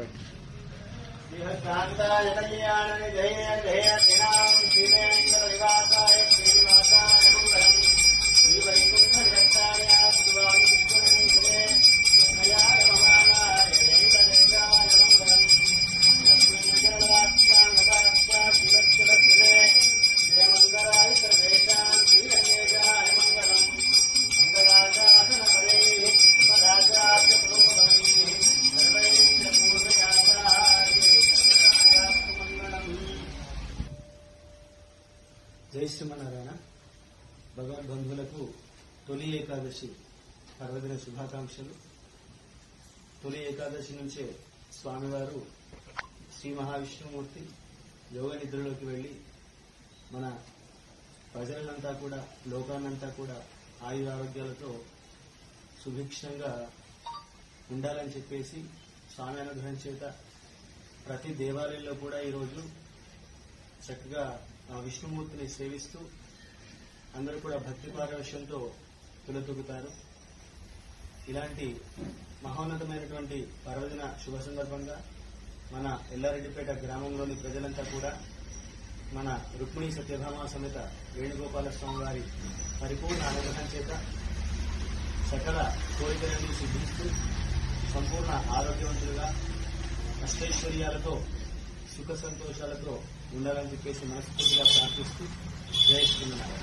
बैठ జై శ్రీమన్నారాయణ. భగవద్బంధువులకు తొలి ఏకాదశి పర్వదిన శుభాకాంక్షలు. తొలి ఏకాదశి నుంచే స్వామివారు శ్రీ మహావిష్ణుమూర్తి యోగ నిద్రలోకి వెళ్ళి మన ప్రజలంతా కూడా లోకాన్నంతా కూడా ఆయురారోగ్యాలతో సుభిక్షంగా ఉండాలని చెప్పేసి స్వామి అనుగ్రహం చేత ప్రతి దేవాలయంలో కూడా ఈరోజు చక్కగా విష్ణుమూర్తిని సేవిస్తూ అందరూ కూడా భక్తి పారవశ్యంతో తులతూగుతారు ఇలాంటి మహోన్నతమైనటువంటి పర్వదిన శుభ సందర్భంగా మన ఎల్లారెడ్డిపేట గ్రామంలోని ప్రజలంతా కూడా మన రుక్మిణి సత్యభామ సమేత వేణుగోపాల స్వామి వారి పరిపూర్ణ అనుగ్రహం చేత సకల కోరికలన్నీ సిద్ధిస్తూ సంపూర్ణ ఆరోగ్యవంతులుగా అష్టైశ్వర్యాలతో సుఖ సంతోషాలతో ఉండాలని చెప్పేసి మనస్ఫూర్తిగా ప్రార్థిస్తూ జయ శ్రీనారాయణ